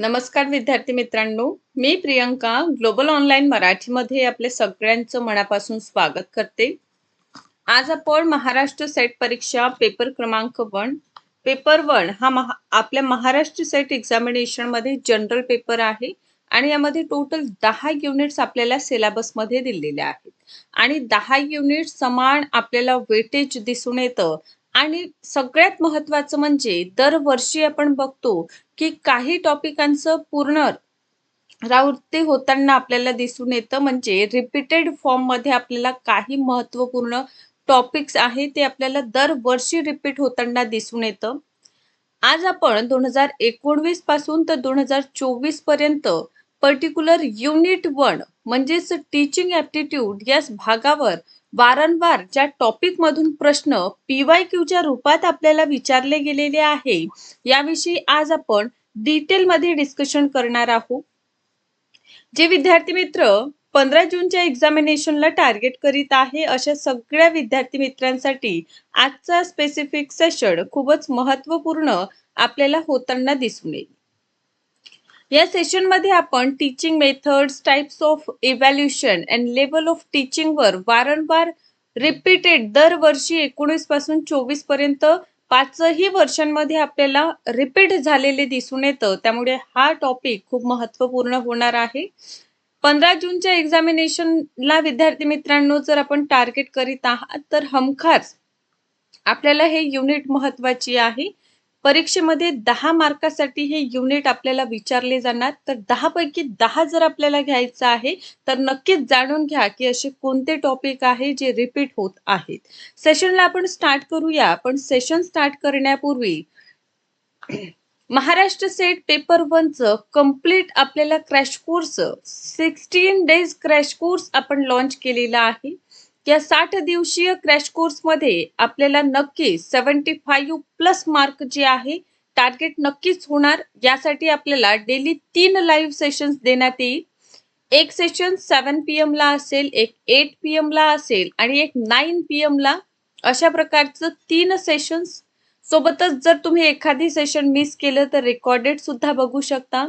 नमस्कार विद्यार्थी मित्रांनो मी प्रियंका ग्लोबल ऑनलाईन मराठीमध्ये आपले सगळ्यांचं मनापासून स्वागत करते. आज आपण महाराष्ट्र सेट परीक्षा पेपर क्रमांक वन. पेपर वन हा महा आपल्या महाराष्ट्र सेट एक्झामिनेशनमध्ये जनरल पेपर आहे आणि यामध्ये टोटल दहा युनिट्स आपल्याला सिलेबसमध्ये दिलेल्या आहेत. आणि दहा युनिट समान आपल्याला वेटेज दिसून येतं आणि सगळ्यात महत्वाचं म्हणजे दरवर्षी आपण बघतो की काही टॉपिकांचं पूर्ण रावृत्ती होताना आपल्याला दिसून येतं. म्हणजे रिपीटेड फॉर्ममध्ये आपल्याला काही महत्त्वपूर्ण टॉपिक्स आहे ते आपल्याला दरवर्षी रिपीट होताना दिसून येतं. आज आपण दोन हजार एकोणवीसपासून तर दोन हजार चोवीसपर्यंत पर्टिक्युलर युनिट वन म्हणजेच टीचिंग ऍप्टिट्यूड या भागावर वारंवार ज्या टॉपिक मधून प्रश्न पीवाय क्यूच्या रूपात आपल्याला विचारले गेलेले आहे याविषयी आज आपण डिटेल मध्ये डिस्कशन करणार आहोत. जे विद्यार्थी मित्र पंधरा जूनच्या एक्झामिनेशनला टार्गेट करीत आहे अशा सगळ्या विद्यार्थी मित्रांसाठी आजचा स्पेसिफिक सेशन खूपच महत्त्वपूर्ण आपल्याला होताना दिसून येईल. या सेशनमध्ये आपण teaching methods types of evaluation and level of टीचिंगवर वारंवार रिपीटेड दरवर्षी एकोणीसपासून चोवीसपर्यंत पाचही वर्षांमध्ये आपल्याला रिपीट झालेले दिसून येतं. त्यामुळे हा टॉपिक खूप महत्त्वपूर्ण होणार आहे. पंधरा जूनच्या एक्झामिनेशनला विद्यार्थी मित्रांनो जर आपण टार्गेट करीत आहात तर हमखास आपल्याला हे युनिट महत्वाची आहे. परीक्षेमध्ये दहा मार्कासाठी हे युनिट आपल्याला विचारले जाणार. तर दहा पैकी दहा जर आपल्याला घ्यायचं आहे तर नक्कीच जाणून घ्या की असे कोणते टॉपिक आहे जे रिपीट होत आहेत. सेशनला आपण स्टार्ट करूया. पण सेशन स्टार्ट करण्यापूर्वी महाराष्ट्र सेट पेपर वनचं कंप्लीट आपल्याला crash course sixteen days crash course आपण लॉन्च केलेला आहे. या साठ दिवसीय क्रॅश कोर्समध्ये आपल्याला नक्की सेव्हन्टी फाईव्ह प्लस मार्क जे आहे टार्गेट नक्कीच होणार. यासाठी आपल्याला डेली तीन लाईव्ह सेशन्स देण्यात येईल. एक सेशन सेवन पी एम ला असेल एक एट पी एम ला असेल आणि एक नाईन पी एम ला. अशा प्रकारचं तीन सेशन्स सोबतच जर तुम्ही एखादी सेशन मिस केलं तर रेकॉर्डेड सुद्धा बघू शकता.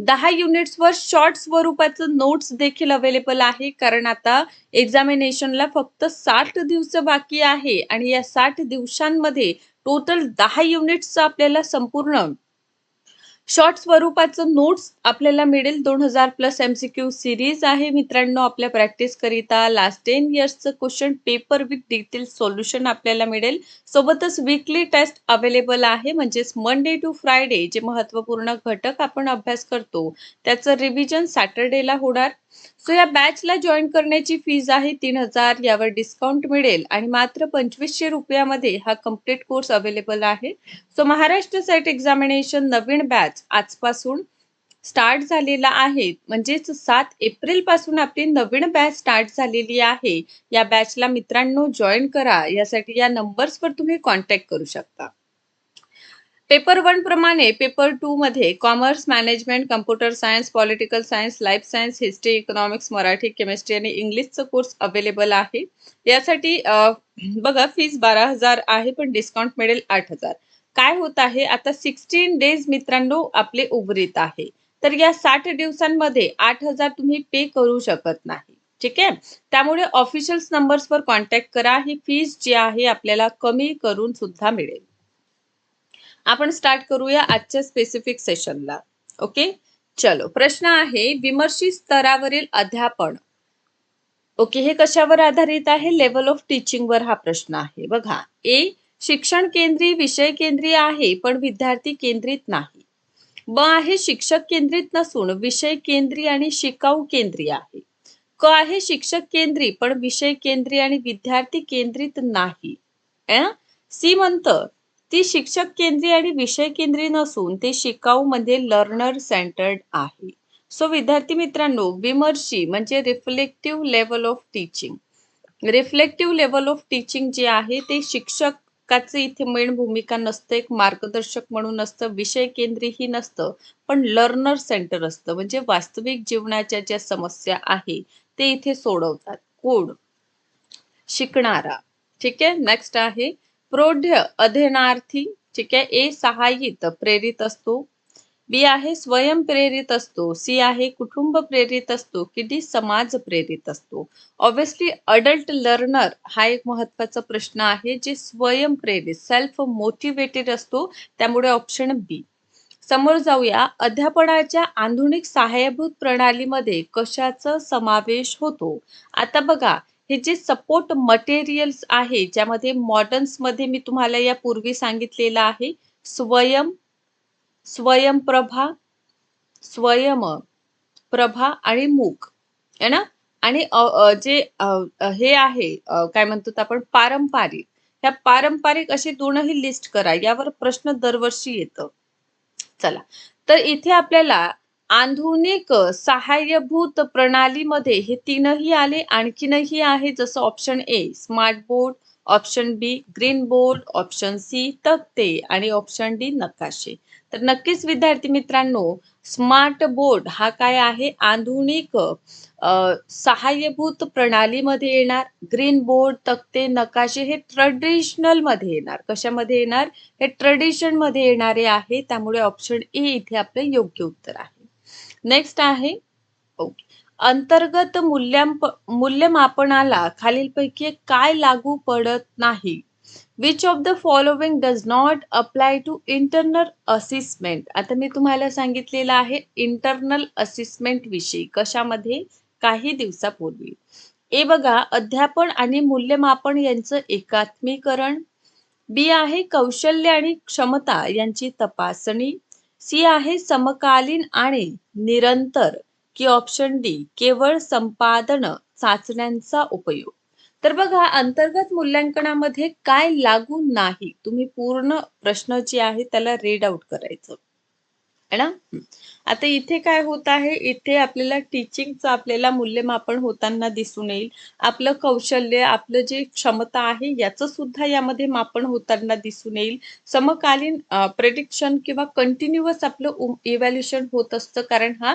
दहा युनिट्सवर शॉर्ट स्वरूपाचं नोट्स देखील अवेलेबल आहे. कारण आता एक्झामिनेशनला फक्त साठ दिवस बाकी आहे. आणि या साठ दिवसांमध्ये टोटल दहा युनिट्सचं आपल्याला संपूर्ण शॉर्ट स्वरूपाचं नोट्स आपल्याला मिळेल. दोन हजार प्लस एमसीक्यू सिरीज आहे. मित्रांनो आपल्या प्रॅक्टिस करिता last ten इयर्सचं question paper with detail solution आपल्याला मिळेल. सोबतच वीकली टेस्ट अवेलेबल आहे. म्हणजेच मंडे टू फ्रायडे जे महत्त्वपूर्ण घटक आपण अभ्यास करतो त्याचं रिव्हिजन सॅटर्डेला होणार. सो या बॅचला जॉईन करण्याची फीज आहे तीन हजार यावर डिस्काउंट मिळेल. आणि मात्र पंचवीसशे रुपयामध्ये हा कंप्लीट कोर्स अवेलेबल आहे. सो महाराष्ट्र सेट एक्झामिनेशन नवीन बॅच आजपासून स्टार्ट झालेला आहे. म्हणजेच सात एप्रिलपासून आपली नवीन बॅच स्टार्ट झालेली आहे. या बॅचला मित्रांनो जॉईन करा. यासाठी या नंबर्सवर तुम्ही कॉन्टॅक्ट करू शकता. पेपर वन प्रमाणे पेपर टू मध्ये commerce management computer science political science life science history economics Marathi chemistry आणि इंग्लिशचा कोर्स अवेलेबल आहे. यासाठी बघा फीस बारा हजार आहे पण डिस्काउंट मिळेल आठ हजार. काय होत आहे आता सिक्स्टीन डेज मित्रांनो आपले उभरीत आहे. तर या साठ दिवसांमध्ये आठ हजार तुम्ही पे करू शकत नाही. ठीक आहे? त्यामुळे ऑफिशियल नंबर्सवर कॉन्टॅक्ट करा. ही फीस जी आहे आपल्याला कमी करून सुद्धा मिळेल. आपण स्टार्ट करूया आजच्या स्पेसिफिक सेशनला ओके चलो प्रश्न आहे विमर्शी स्तरावरील अध्यापन. ओके हे कशावर आधारित आहे? लेवल ऑफ टीचिंग वर हा प्रश्न आहे. बघा ए शिक्षण केंद्रीय विषय केंद्रीय आहे पण विद्यार्थी केंद्रित नाही. ब आहे शिक्षक केंद्रित नसून विषय केंद्रीय आणि शिकाऊ केंद्रीय आहे. क आहे शिक्षक केंद्री पण विषय केंद्रीय आणि विद्यार्थी केंद्रित नाही. सी म्हणतं ती शिक्षक केंद्री आणि विषय केंद्री नसून ते शिकाऊ म्हणजे लर्नर सेंटर्ड आहे. सो विद्यार्थी मित्रांनो विमर्शी म्हणजे reflective level of teaching reflective level of teaching जे आहे ते शिक्षकाचे इथे मेन भूमिका नसतं एक मार्गदर्शक म्हणून असतं विषय केंद्रीही नसतं पण लर्नर सेंटर असतं. म्हणजे वास्तविक जीवनाच्या ज्या समस्या आहे ते इथे सोडवतात. कोड शिकणारा. ठीक आहे? नेक्स्ट आहे. प्रौढ अध्ययनार्थी ठीक आहे ए सहाय्यित प्रेरित असतो. बी आहे स्वयं प्रेरित असतो. सी आहे कुटुंब प्रेरित असतो. की डी समाज प्रेरित असतो. ऑब्विसली अडल्ट लर्नर हा एक महत्त्वाचा प्रश्न आहे जे स्वयं प्रेरित सेल्फ मोटिवेटेड असतो. त्यामुळे ऑप्शन बी समोर जाऊया अध्यापनाच्या आधुनिक सहाय्यभूत प्रणालीमध्ये कशाचा समावेश होतो? आता बघा हे जे सपोर्ट मटेरियल्स आहे ज्यामध्ये मॉडर्न्समध्ये मी तुम्हाला यापूर्वी सांगितलेलं आहे स्वयं स्वयंप्रभा स्वयं प्रभा आणि मूक है ना? आणि जे हे आहे काय म्हणतो आपण पारंपरिक. ह्या पारंपरिक असे दोनही लिस्ट करा यावर प्रश्न दरवर्षी येतं. चला. तर इथे आपल्याला आधुनिक सहाय्यभूत प्रणालीमध्ये हे तीनही आले. आणखीनही आहे जसं option A smart board option B green board option C तक्ते आणि ऑप्शन डी नकाशे. तर नक्कीच विद्यार्थी मित्रांनो स्मार्ट बोर्ड हा काय आहे? आधुनिक सहाय्यभूत प्रणालीमध्ये येणार. ग्रीन बोर्ड तक्ते नकाशे हे ट्रेडिशनलमध्ये येणार. कशामध्ये येणार? हे ट्रेडिशनमध्ये येणारे आहे. त्यामुळे ऑप्शन ए इथे आपले योग्य उत्तर आहे. नेक्स्ट आहे. ओके अंतर्गत मूल्यांप मूल्यमापनाला खालीलपैकी काय लागू पडत नाही? Which of the following does not apply to internal assessment आता मी तुम्हाला सांगितलेलं आहे इंटरनल असिसमेंट विषयी. कशामध्ये? काही दिवसापूर्वी. ए बघा अध्यापन आणि मूल्यमापन यांचं एकात्मीकरण. बी आहे कौशल्य आणि क्षमता यांची तपासणी. सी आहे समकालीन आणि निरंतर की ऑप्शन डी केवळ संपादन चाचण्यांचा उपयोग. तर बघा अंतर्गत मूल्यांकनामध्ये काय लागू नाही? तुम्ही पूर्ण प्रश्न जे आहे त्याला रेड आउट करायचं. है ना? आता इथे काय होत आहे? इथे आपल्याला टीचिंगचं आपल्याला मूल्यमापन होताना दिसून येईल. आपलं कौशल्य आपलं जे क्षमता आहे याचं सुद्धा यामध्ये मापन होताना दिसून येईल. समकालीन प्रेडिक्शन किंवा कंटिन्युअस आपलं इव्हॅल्युशन होत असतं. कारण हा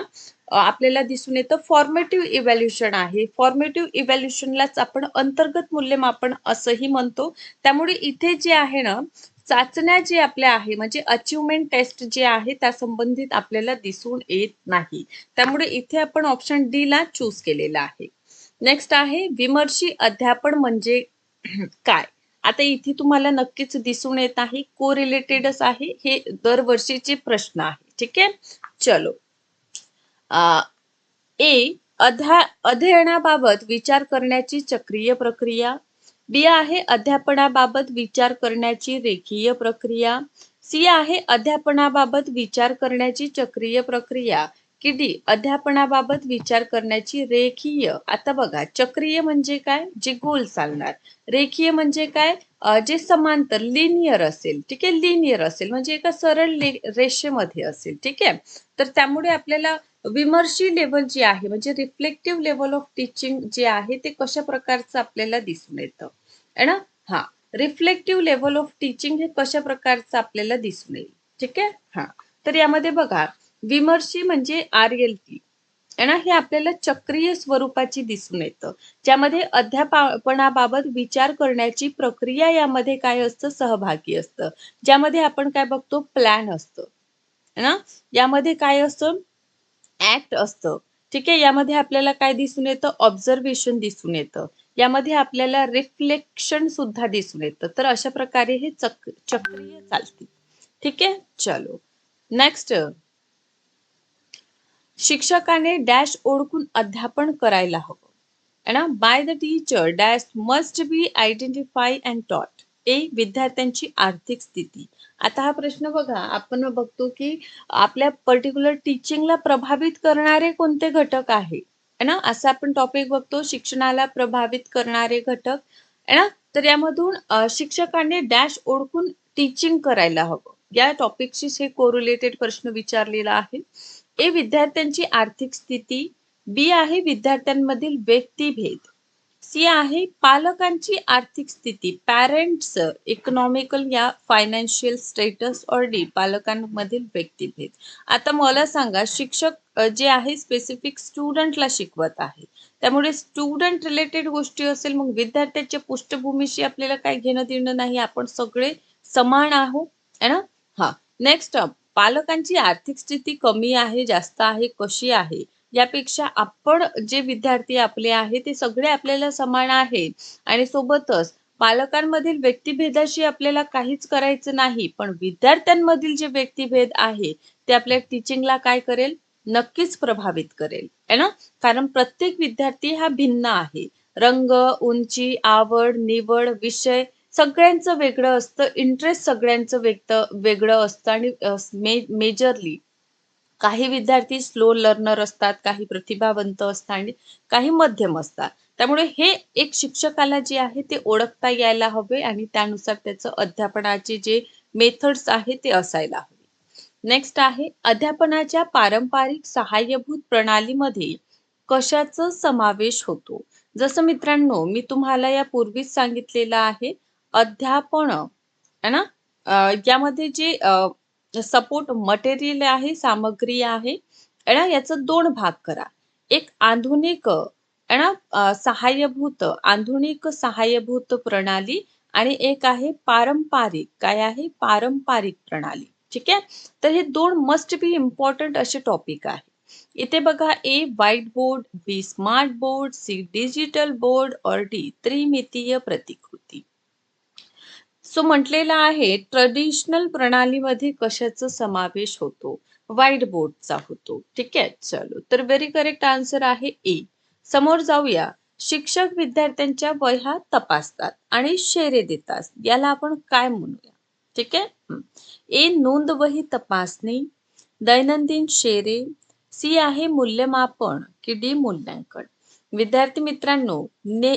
आपल्याला दिसून येतं फॉर्मेटिव्ह इव्हॅल्युशन आहे. फॉर्मेटिव्ह इव्हॅल्युएशनलाच आपण अंतर्गत मूल्यमापन असंही म्हणतो. त्यामुळे इथे जे आहे ना चाचण्या जे आपल्या आहे म्हणजे अचिव्हमेंट टेस्ट जे आहे त्या संबंधित आपल्याला दिसून येत नाही. त्यामुळे इथे आपण ऑप्शन डी ला चूज केलेला आहे. नेक्स्ट आहे विमर्शी अध्यापन म्हणजे काय? आता इथे तुम्हाला नक्कीच दिसून येत आहे को रिलेटेडच आहे हे दरवर्षीचे प्रश्न आहे ठीक आहे? चलो. ए अध्या अध्ययनाबाबत विचार करण्याची चक्रीय प्रक्रिया बी आहे अध्यापनाबाबत विचार करण्याची रेखीय प्रक्रिया. सी आहे अध्यापनाबाबत विचार करण्याची चक्रीय प्रक्रिया. की डी अध्यापनाबाबत विचार करण्याची रेखीय. आता बघा चक्रीय म्हणजे काय? जे गोल चालणार. रेखीय म्हणजे काय? जे समांतर लिनियर असेल ठीक आहे? लिनियर असेल. म्हणजे एका सरळ रेषेमध्ये असेल ठीक आहे? तर त्यामुळे आपल्याला विमर्शी लेवल जी आहे म्हणजे रिफ्लेक्टिव्ह लेवल ऑफ टीचिंग जे आहे ते कशा प्रकारचं आपल्याला दिसून येतं? आहे ना? हा रिफ्लेक्टिव्ह लेवल ऑफ टीचिंग हे कशा प्रकारचं आपल्याला दिसून येईल? ठीक आहे? हा. तर यामध्ये बघा विमर्शी म्हणजे आर एल टी ना? हे आपल्याला चक्रीय स्वरूपाची दिसून येतं. ज्यामध्ये अध्यापनाबाबत विचार करण्याची प्रक्रिया यामध्ये काय असतं? सहभागी असतं. ज्यामध्ये आपण काय बघतो? प्लॅन असतं. ना? यामध्ये काय असतं? ऍक्ट असतं. ठीक आहे? यामध्ये आपल्याला काय दिसून येतं? ऑब्झर्वेशन दिसून येतं. यामध्ये आपल्याला रिफ्लेक्शन सुद्धा दिसून येतं. तर अशा प्रकारे हे चक चक्रीय चालते ठीक आहे? चलो. नेक्स्ट शिक्षकाने डॅश ओळखून अध्यापन करायला हवं. ना? By the teacher dash must be identify and taught a विद्यार्थ्यांची आर्थिक स्थिती. आता हा प्रश्न बघा. आपण बघतो की आपल्या पर्टिक्युलर टीचिंगला प्रभावित करणारे कोणते घटक आहे ना? असं आपण टॉपिक बघतो शिक्षणाला प्रभावित करणारे घटक. ना? तर यामधून शिक्षकांनी डॅश ओळखून टीचिंग करायला हवं. या टॉपिकशी हे कोरिलेटेड प्रश्न विचारलेला आहे. ए विद्यार्थ्यांची आर्थिक स्थिती. बी आहे विद्यार्थ्यांमधील व्यक्तिभेद. सी आहे पालकांची आर्थिक स्थिती पॅरेंट्स इकॉनॉमिकल या फायनान्शियल स्टेटस ऑर डी पालकांमधील व्यक्तिभेद. आता मला सांगा शिक्षक जे आहे स्पेसिफिक स्टुडंटला शिकवत आहे त्यामुळे स्टुडंट रिलेटेड गोष्टी असेल मग विद्यार्थ्याच्या पृष्ठभूमीशी आपल्याला काही घेणं देणं नाही आपण सगळे समान आहोत है ना? हा. नेक्स्ट पालकांची आर्थिक स्थिती कमी आहे जास्त आहे कशी आहे? यापेक्षा आपण जे विद्यार्थी आपले आहे ते सगळे आपल्याला समान आहे आणि सोबतच पालकांमधील व्यक्तिभेदाशी आपल्याला काहीच करायचं नाही पण विद्यार्थ्यांमधील जे व्यक्तिभेद आहे ते आपल्या टीचिंगला काय करेल? नक्कीच प्रभावित करेल. है ना? कारण प्रत्येक विद्यार्थी हा भिन्न आहे. रंग उंची आवड निवड विषय सगळ्यांचं वेगळं असतं इंटरेस्ट सगळ्यांचं वेगळं वेगळं असतं आणि मेजरली काही विद्यार्थी स्लो लर्नर असतात काही प्रतिभावंत असतात आणि काही मध्यम असतात. त्यामुळे हे एक शिक्षकाला जे आहे ते ओळखता यायला हवे आणि त्यानुसार त्याचं अध्यापनाचे जे मेथड्स आहे ते असायला हवे. नेक्स्ट आहे अध्यापनाच्या पारंपरिक सहाय्यभूत प्रणालीमध्ये कशाचा समावेश होतो? जसं मित्रांनो मी तुम्हाला या पूर्वीच सांगितलेलं आहे अध्यापन है ना? यामध्ये जे सपोर्ट मटेरियल आहे सामग्री आहे ना याचं दोन भाग करा. एक आधुनिक ना सहाय्यभूत आधुनिक सहाय्यभूत प्रणाली आणि एक आहे पारंपरिक. काय आहे? पारंपरिक प्रणाली. ठीक आहे? तर हे दोन मस्ट बी इम्पॉर्टंट असे टॉपिक आहे. इथे बघा A white board B smart board C digital board और डी त्रिमितीय प्रतिकृती. सो म्हटलेला आहे ट्रेडिशनल प्रणालीमध्ये कशाचा समावेश होतो? व्हाईट बोर्डचा होतो. ठीक आहे? चलो. तर व्हेरी करेक्ट आन्सर आहे ए समोर जाऊया. शिक्षक विद्यार्थ्यांच्या वह्या तपासतात आणि शेरे देतात. याला आपण काय म्हणूया? ठीक आहे? ए नोंद वही तपासणी. दैनंदिन शेरे. सी आहे मूल्यमापन की डी मूल्यांकन विद्यार्थी मित्रांनो ने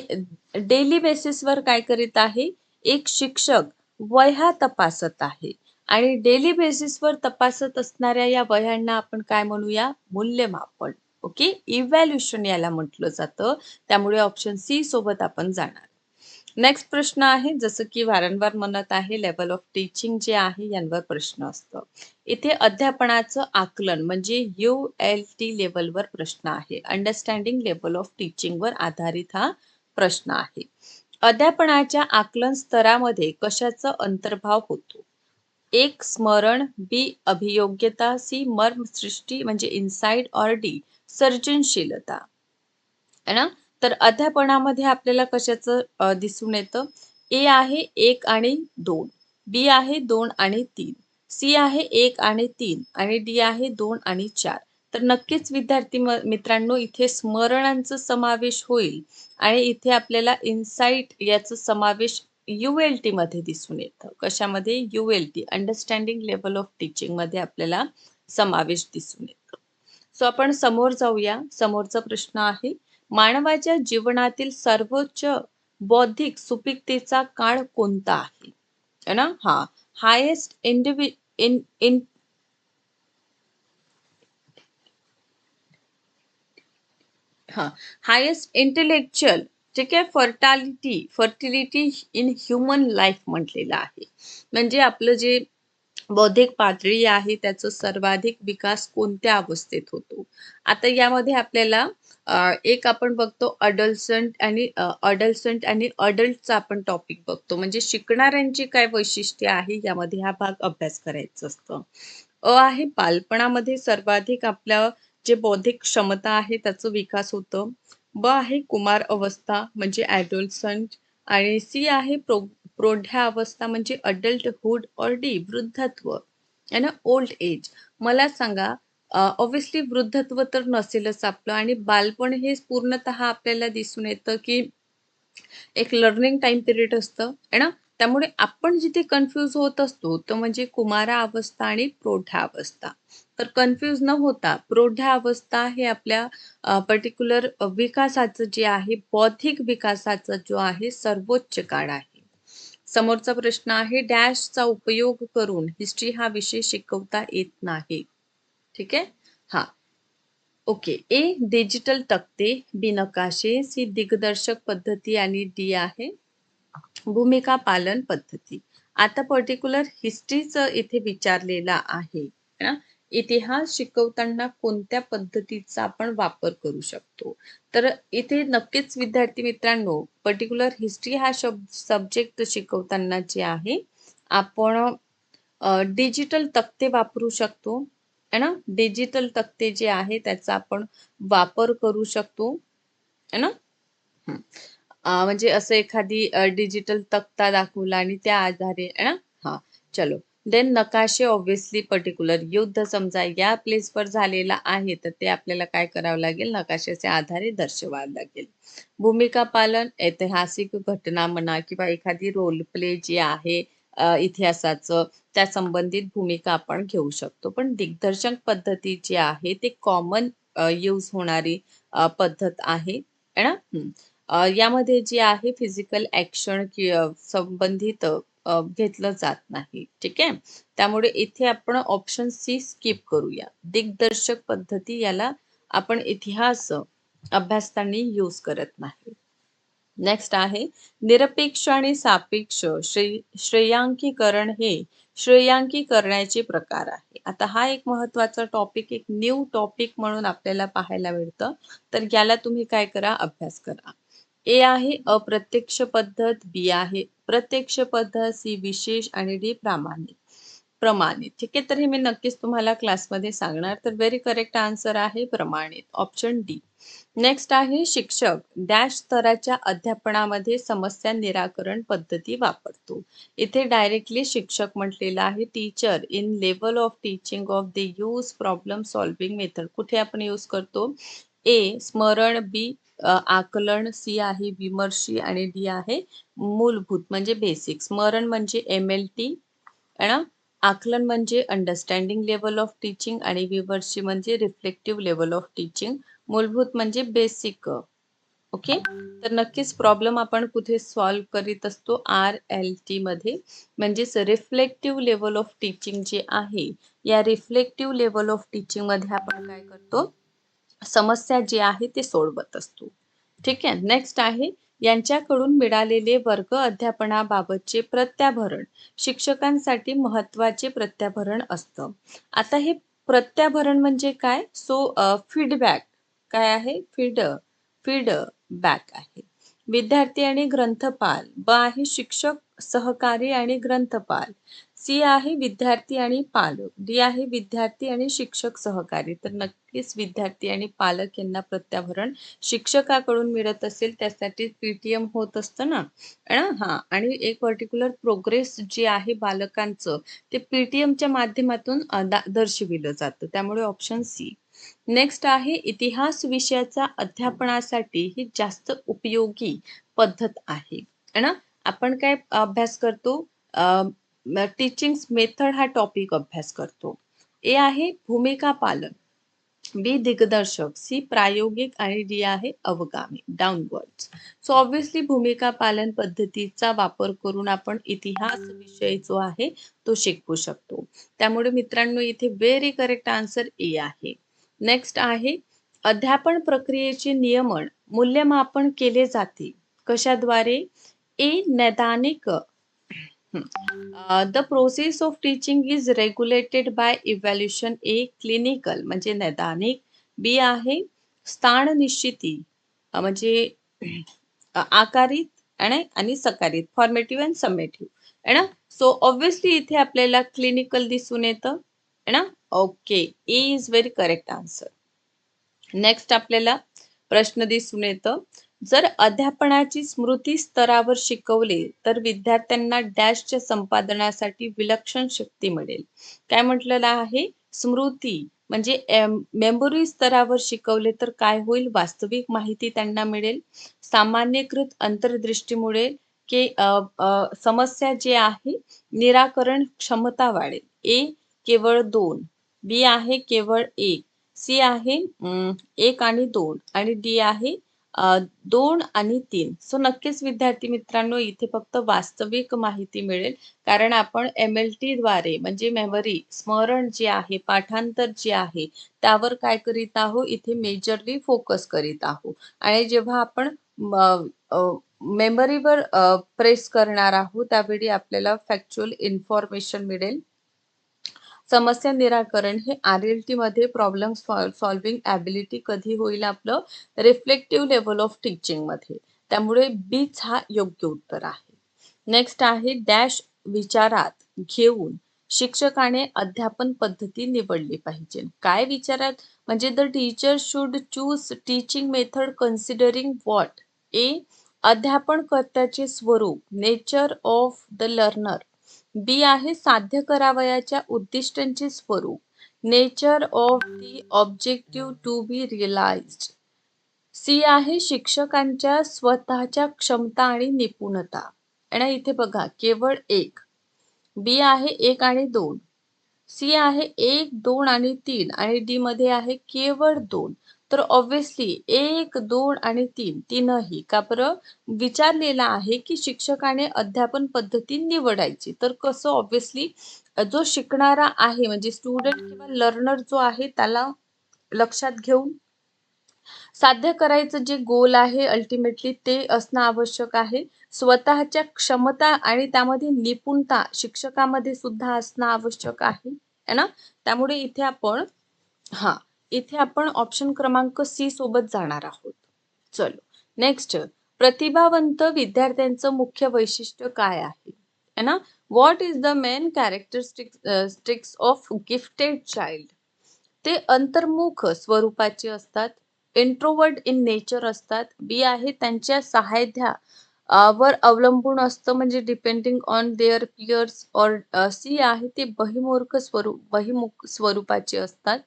डेली बेसिसवर काय करीत आहे? एक शिक्षक वह्या तपासत आहे. आणि डेली बेसिसवर तपासत असणाऱ्या या वह्यांना आपण काय म्हणूया? मूल्यमापन. ओके इव्हॅल्युशन याला म्हटलं जातं. त्यामुळे ऑप्शन सी सोबत आपण जाणार. नेक्स्ट प्रश्न आहे जसं की वारंवार म्हणत आहे लेवल ऑफ टीचिंग जे आहे यांवर प्रश्न असतं. इथे अध्यापनाचं आकलन म्हणजे यू एल टी लेवलवर प्रश्न आहे. अंडरस्टँडिंग लेवल ऑफ टीचिंगवर आधारित हा प्रश्न आहे. अध्यापनाच्या आकलन स्तरामध्ये कशाचा अंतर्भाव होतो? एक स्मरण. बी अभियोग्यता. सी मर्म सृष्टी म्हणजे इनसाइड ऑर डी सर्जनशीलता. है ना? तर अध्यापनामध्ये आपल्याला कशाचं दिसून येतं? ए आहे एक आणि दोन. बी आहे दोन आणि तीन. सी आहे एक आणि तीन आणि डी आहे दोन आणि चार. तर नक्कीच विद्यार्थी मित्रांनो इथे स्मरणांचा समावेश होईल आणि इथे आपल्याला इन्साइट याचा समावेश यू एलमध्ये दिसून येतं. कशामध्ये? U L T understanding level of टीचिंगमध्ये आपल्याला समावेश दिसून येतो. सो आपण समोर जाऊया. समोरचा प्रश्न आहे मानवाच्या जीवनातील सर्वोच्च बौद्धिक सुपिकतेचा काळ कोणता आहे? ना? हा. हायेस्ट इंडिव्हि इन इन हा. हायेस्ट इंटेलेक्च्युअल ठीक आहे? Fertility fertility in human life म्हटलेलं आहे. म्हणजे आपलं जे बौद्धिक पातळी आहे त्याचा सर्वाधिक विकास कोणत्या अवस्थेत होतो? आता यामध्ये आपल्याला एक आपण बघतो अडल्संट आणि अडल्संट आणि अडल्टचा आपण टॉपिक बघतो. म्हणजे शिकणाऱ्यांची काय वैशिष्ट्ये आहे यामध्ये हा भाग अभ्यास करायचा असतं. अ आहे बालपणामध्ये सर्वाधिक आपल्या जे बौद्धिक क्षमता आहे त्याचा विकास होतं. ब आहे कुमार अवस्था म्हणजे ॲडोल्संट आणि सी आहे प्रो प्रौढ्या अवस्था म्हणजे अडल्टहूड ऑर डी वृद्धत्व. आणि ओल्ड एज मला सांगा ऑब्विसली वृद्धत्व तर नसेलच आपलं. आणि बालपण हे पूर्णतः आपल्याला दिसून येतं की एक लर्निंग टाइम पिरियड असतं. है ना? त्यामुळे आपण जिथे कन्फ्यूज होत असतो तो म्हणजे कुमारा अवस्था आणि प्रोढा अवस्था. तर कन्फ्यूज न होता प्रौढ्या अवस्था हे आपल्या पर्टिक्युलर विकासाचं जे आहे बौद्धिक विकासाचा जो आहे सर्वोच्च काळ आहे. समोरचा प्रश्न आहे डॅशचा उपयोग करून हिस्ट्री हा विषय शिकवता येत नाही. ठीक आहे? हा. ओके. ए डिजिटल तक्ते बी नकाशे सी दिग्दर्शक पद्धती आणि डी आहे भूमिका पालन पद्धती. आता पर्टिक्युलर हिस्ट्रीच इथे विचारलेला आहे ना? इतिहास शिकवताना कोणत्या पद्धतीचा आपण वापर करू शकतो? तर इथे नक्कीच विद्यार्थी मित्रांनो पर्टिक्युलर हिस्ट्री हा शब्द सब्जेक्ट शिकवताना जे आहे आपण डिजिटल तक्ते वापरू शकतो. है ना? डिजिटल तक्ते जे आहे त्याचा आपण वापर करू शकतो. है ना? म्हणजे असं एखादी डिजिटल तक्ता दाखवला आणि त्या आधारे है ना? हा चलो. देन नकाशे ऑब्विसली पर्टिक्युलर युद्ध समजा या प्लेसवर झालेला आहे तर ते आपल्याला काय करावं लागेल? नकाशाच्या आधारे दर्शवावं लागेल. भूमिका पालन ऐतिहासिक घटना म्हणा किंवा एखादी रोल प्ले जी आहे इतिहासाचं त्या संबंधित भूमिका आपण घेऊ शकतो. पण दिग्दर्शक पद्धती जी आहे ते कॉमन यूज होणारी पद्धत आहे. ना? यामध्ये जी आहे फिजिकल ऍक्शन संबंधित घेतलं जात नाही. ठीक आहे? त्यामुळे इथे आपण ऑप्शन सी स्किप करूया. दिग्दर्शक पद्धती याला आपण इतिहास अभ्यासताना यूज करत नाही. नेक्स्ट आहे निरपेक्ष आणि सापेक्ष श्रे श्रेयांकीकरण हे श्रेयांकीकरणाचे प्रकार आहे. आता हा एक महत्त्वाचा टॉपिक एक न्यू टॉपिक म्हणून आपल्याला पाहायला मिळतं. तर याला तुम्ही काय करा? अभ्यास करा. ए आहे अप्रत्यक्ष पद्धत बी आहे प्रत्यक्ष पद्धत सी विशेष आणि डी प्रामाणिक प्रमाणित. ठीक आहे तर हे मी नक्कीच तुम्हाला क्लासमध्ये सांगणार. तर व्हेरी करेक्ट आन्सर आहे प्रमाणित ऑप्शन डी नेक्स्ट आहे शिक्षक. डॅश स्तराच्या अध्यापनामध्ये समस्या निराकरण पद्धती वापरतो. इथे डायरेक्टली शिक्षक म्हटलेला आहे teacher in level of teaching of the use problem solving method कुठे आपण यूज करतो? ए स्मरण बी आकलन सी आहे विमर्शी आणि डी आहे मूलभूत म्हणजे बेसिक स्मरण म्हणजे एम एल टी आकलन म्हणजे अंडरस्टँडिंग लेवल ऑफ टीचिंग आणि विमर्शी म्हणजे रिफ्लेक्टिव्ह लेवल ऑफ टीचिंग मूलभूत म्हणजे बेसिक ओके तर नक्कीच प्रॉब्लेम आपण कुठे सॉल्व्ह करीत असतो? आर एल टी मध्ये. म्हणजेच रिफ्लेक्टिव्ह लेवल ऑफ टीचिंग जे आहे या रिफ्लेक्टिव्ह लेवल ऑफ टीचिंगमध्ये आपण काय करतो? समस्या जी आहे ते सोडवत असतो. ठीक आहे? नेक्स्ट आहे यांच्याकडून मिळालेले वर्ग अध्यापनाबाबतचे प्रत्याभरण. शिक्षकांसाठी महत्त्वाचे प्रत्याभरण असतं. आता हे प्रत्याभरण म्हणजे काय? सो फीडबॅक काय आहे? फीड फीडबॅक आहे. विद्यार्थी आणि ग्रंथपाल. ब आहे शिक्षक सहकारी आणि ग्रंथपाल. सी आहे विद्यार्थी आणि पालक डी आहे विद्यार्थी आणि शिक्षक सहकारी. तर नक्कीच विद्यार्थी आणि पालक यांना प्रत्याभरण शिक्षकाकडून मिळत असेल त्यासाठी पीटीएम होत असतं ना? हा. आणि एक पर्टिक्युलर प्रोग्रेस जे आहे बालकांचं ते पीटीएमच्या माध्यमातून दर्शविलं जातं. त्यामुळे ऑप्शन सी. नेक्स्ट आहे इतिहास विषयाचा अध्यापनासाठी ही जास्त उपयोगी पद्धत आहे. ना आपण काय अभ्यास करतो? टीचिंग मेथड हा टॉपिक अभ्यास करतो. ए आहे भूमिका पालन. बी दिग्दर्शक. सी प्रायोगिक आणि डी आहे अवगामी. डाऊनवर्ड सो ऑब्विसली भूमिका पालन पद्धतीचा वापर करून आपण इतिहास विषय जो आहे तो शिकवू शकतो. त्यामुळे मित्रांनो इथे व्हेरी करेक्ट आन्सर ए आहे. नेक्स्ट आहे अध्यापन प्रक्रियेचे नियमन मूल्यमापन केले जाते. कशाद्वारे? ए नैदानिक the process of teaching is regulated by evaluation A clinical म्हणजे नैदानिक बी आहे स्थान निश्चिती म्हणजे आकारित आणि सकारित फॉर्मेटिव्ह अँड समेटिव्ह आहे ना? सो ऑब्विसली इथे आपल्याला क्लिनिकल दिसून येतं है ना? Okay A is very correct answer next आपल्याला प्रश्न दिसून येतं जर अध्यापनाची स्मृती स्तरावर शिकवले तर विद्यार्थ्यांना डॅशच्या संपादनासाठी विलक्षण शक्ती मिळेल. काय म्हटलेलं आहे? स्मृती म्हणजे मेमोरी स्तरावर शिकवले तर काय होईल? वास्तविक माहिती त्यांना मिळेल. सामान्यकृत अंतर्दृष्टीमुळे की समस्या जे आहे निराकरण क्षमता वाढेल. ए केवळ दोन. बी आहे केवळ एक. सी आहे एक आणि दोन. आणि डी आहे दोन आणि तीन. सो नक्कीच विद्यार्थी मित्रांनो इथे फक्त वास्तविक माहिती मिळेल. कारण आपण एम एल टी द्वारे म्हणजे मेमरी स्मरण जे आहे पाठांतर जे आहे त्यावर काय करीत आहोत? इथे मेजरली फोकस करीत आहोत. आणि जेव्हा आपण मेमरीवर प्रेस करणार आहोत त्यावेळी आपल्याला फॅक्च्युअल इन्फॉर्मेशन मिळेल. समस्या निराकरण हे आर एल टी मध्ये प्रॉब्लेम सॉल्विंग ॲबिलिटी कधी होईल आपलं? रिफ्लेक्टिव्ह लेवल ऑफ टीचिंगमध्ये. त्यामुळे बीच हा योग्य उत्तर आहे. नेक्स्ट आहे डॅश विचारात घेऊन शिक्षकाने अध्यापन पद्धती निवडली पाहिजे. काय विचारात? म्हणजे the teacher should choose teaching method considering what A अध्यापनकर्त्याचे स्वरूप nature of the learner B आहे साध्य करावयाच्या उद्दिष्टांचे स्वरूप. Nature of the objective to be realised C आहे शिक्षकांच्या स्वतःच्या क्षमता आणि निपुणता. आणि इथे बघा केवळ एक. बी आहे एक आणि दोन. सी आहे एक दोन आणि तीन. आणि डी मध्ये आहे केवळ दोन. तर ऑब्विसली एक दोन आणि तीन तीनही का बरं? विचारलेला आहे की शिक्षकाने अध्यापन पद्धती निवडायची. तर कसं ऑब्विसली जो शिकणारा आहे म्हणजे स्टुडंट किंवा लर्नर जो आहे त्याला लक्षात घेऊन साध्य करायचं जे गोल आहे अल्टिमेटली ते असणं आवश्यक आहे. स्वतःच्या क्षमता आणि त्यामध्ये निपुणता शिक्षकामध्ये सुद्धा असणं आवश्यक आहे. है ना? त्यामुळे इथे आपण हा इथे आपण ऑप्शन क्रमांक सी सोबत जाणार आहोत. चलो नेक्स्ट प्रतिभावंत विद्यार्थ्यांचं मुख्य वैशिष्ट्य काय आहे? है ना? What is the main characteristics of gifted child ते अंतर्मुख स्वरूपाचे असतात इंट्रोवर्ड इन नेचर असतात बी आहे त्यांच्या सहाय्या uh, वर अवलंबून असतं म्हणजे डिपेंडिंग ऑन देअर पियर्स और सी आहे ते बहिमूर्ख स्वरूप बहिमुख स्वरूपाचे असतात.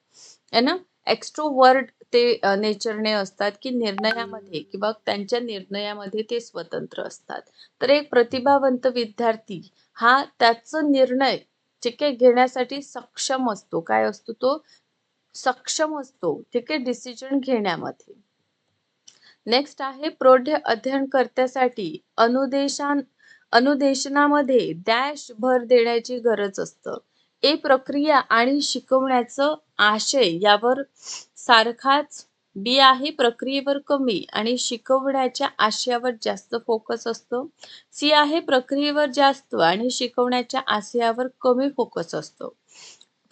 है ना? एक्स्ट्रोवर्ड ते नेचरने असतात की निर्णयामध्ये किंवा त्यांच्या निर्णयामध्ये ते स्वतंत्र असतात. तर एक प्रतिभावंत विद्यार्थी हा त्याचा निर्णय ठीक आहे घेण्यासाठी सक्षम असतो. काय असतो तो? सक्षम असतो ठीक आहे डिसिजन घेण्यामध्ये. नेक्स्ट आहे प्रौढ अध्ययनकर्त्यासाठी अनुदेशान अनुदेशनामध्ये डॅश भर देण्याची गरज असतं. ए प्रक्रिया आणि शिकवण्याचं आशय यावर सारखाच बी आहे प्रक्रियेवर कमी आणि शिकवण्याच्या आशयावर जास्त फोकस असतो. सी आहे प्रक्रियेवर जास्त आणि शिकवण्याच्या आशयावर कमी फोकस असतो.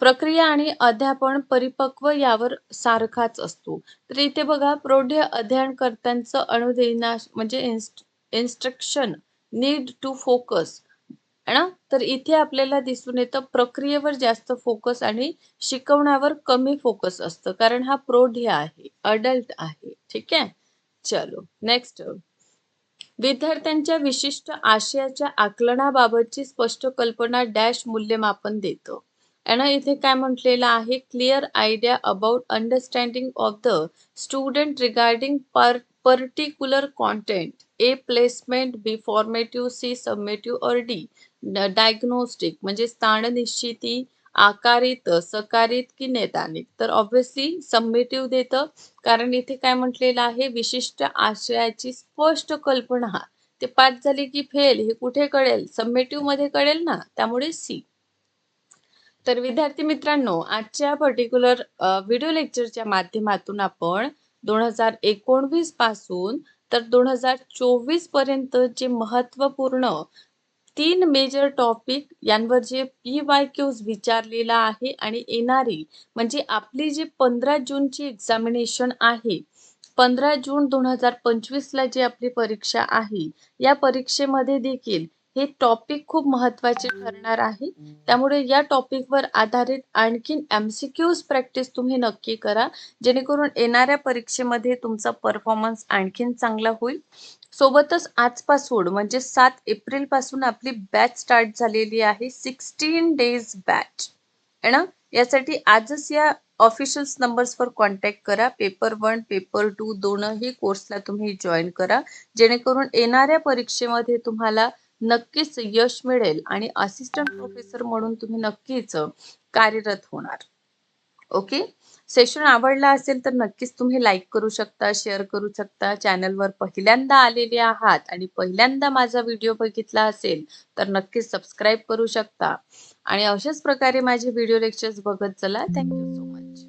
प्रक्रिया आणि अध्यापन परिपक्व यावर सारखाच असतो. तर इथे बघा प्रौढ अध्ययनकर्त्यांचं अणुदेना म्हणजे इन्स्ट्रक्शन नीड टू फोकस ना? तर इथे आपल्याला दिसून येतं प्रक्रियेवर जास्त फोकस आणि शिकवण्यावर कमी फोकस असतं. कारण हा प्रौढ आहे अडल्ट आहे. ठीक आहे? चलो नेक्स्ट विद्यार्थ्यांच्या विशिष्ट आशयाच्या आकलनाबाबतची स्पष्ट कल्पना डॅश मूल्यमापन देतं. आणि इथे काय म्हटलेलं आहे? Clear idea about understanding of the student regarding per particular content A placement B formative C summative और डी डायग्नोस्टिक म्हणजे स्थान निश्चिती आकारित सकारित की नैदानिक. तर ऑब्व्हियसली सबमिटिव्ह देतं कारण इथे काय म्हटलेलं आहे विशिष्ट आशयाची स्पष्ट कल्पना. ते पाच झाली की फेल हे कुठे कळेल? सबमिटिव्हमध्ये कळेल ना? त्यामुळे सी तर विद्यार्थी मित्रांनो आजच्या पर्टिक्युलर व्हिडिओ लेक्चरच्या माध्यमातून आपण दोन हजार एकोणवीसपासून तर दोन हजार चोवीसपर्यंत जे महत्त्वपूर्ण तीन मेजर टॉपिक यांवर जे पी वाय क्यूज विचारलेला आहे आणि येणारी म्हणजे आपली जी पंधरा जूनची एक्झामिनेशन आहे पंधरा जून दोन हजार पंचवीस ला जी आपली परीक्षा आहे या परीक्षेमध्ये देखील हे टॉपिक खूप महत्त्वाचे ठरणार आहे. त्यामुळे या टॉपिकवर आधारित आणखीन एमसीक्यूज प्रॅक्टिस तुम्ही नक्की करा जेणेकरून येणाऱ्या परीक्षेमध्ये तुमचा परफॉर्मन्स आणखीन चांगला होईल. सोबतच आजपासून म्हणजे सात एप्रिलपासून आपली बॅच स्टार्ट झालेली आहे सिक्स्टीन डेज बॅच है ना? यासाठी आजच या ऑफिशियल्स नंबर्सवर कॉन्टॅक्ट करा. पेपर वन पेपर टू दोनही कोर्सला तुम्ही जॉईन करा. जेणेकरून येणाऱ्या परीक्षेमध्ये तुम्हाला नक्कीच यश मिळेल आणि असिस्टंट प्रोफेसर म्हणून तुम्ही नक्कीच कार्यरत होणार. ओके सेशन आवडला असेल तर नक्कीच तुम्ही लाईक करू शकता शेअर करू शकता. चॅनलवर पहिल्यांदा आलेले आहात आणि पहिल्यांदा माझा व्हिडिओ बघितला असेल तर नक्कीच सबस्क्राईब करू शकता. आणि अशाच प्रकारे माझे व्हिडिओ लेक्चर्स बघत चला. Thank you so much.